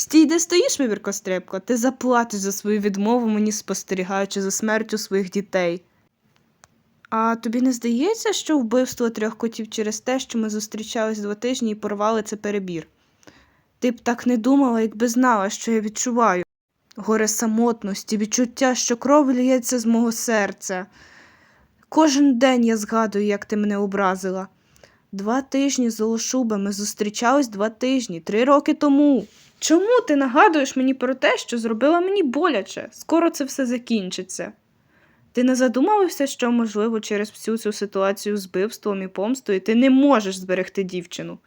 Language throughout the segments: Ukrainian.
Стій, де стоїш, вибіркострибко, ти заплатиш за свою відмову мені, спостерігаючи за смертю своїх дітей. А тобі не здається, що вбивство трьох котів через те, що ми зустрічались два тижні і порвали це перебір? Ти б так не думала, якби знала, що я відчуваю. Горе самотності, відчуття, що кров ліється з мого серця. Кожен день я згадую, як ти мене образила. Два тижні золошуба, ми зустрічались два тижні, три роки тому. Чому ти нагадуєш мені про те, що зробила мені боляче? Скоро це все закінчиться. Ти не задумався, що, можливо, через всю цю ситуацію з вбивством і помстою ти не можеш зберегти дівчину.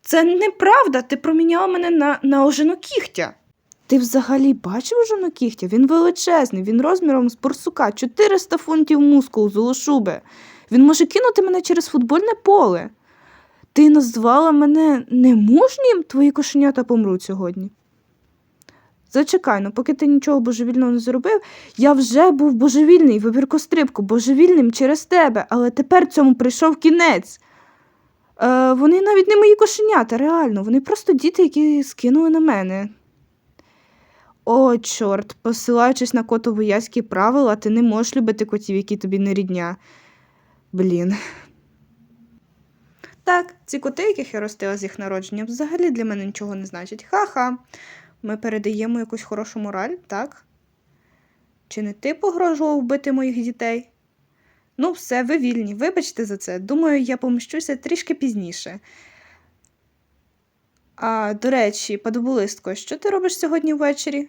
Це неправда, ти проміняла мене на, на оженокігтя. Ти взагалі бачив оженокігтя? Він величезний, він розміром з борсука, 400 фунтів мускул золошуби. Він може кинути мене через футбольне поле. Ти назвала мене немужнім? Твої кошенята помруть сьогодні. Зачекай, ну поки ти нічого божевільного не зробив, я вже був божевільний, вибіркострибку, божевільним через тебе, але тепер цьому прийшов кінець. Е, вони навіть не мої кошенята, реально, вони просто діти, які скинули на мене. О, чорт, посилаючись на котово-яські правила, ти не можеш любити котів, які тобі не рідня. Блін. Так, ці коти, яких я ростила з їх народження, взагалі для мене нічого не значать. Ха-ха. Ми передаємо якусь хорошу мораль, так? Чи не ти погрожував вбити моїх дітей? Ну, все, ви вільні. Вибачте за це. Думаю, я помщуся трішки пізніше. А, до речі, подобулистко, що ти робиш сьогодні ввечері?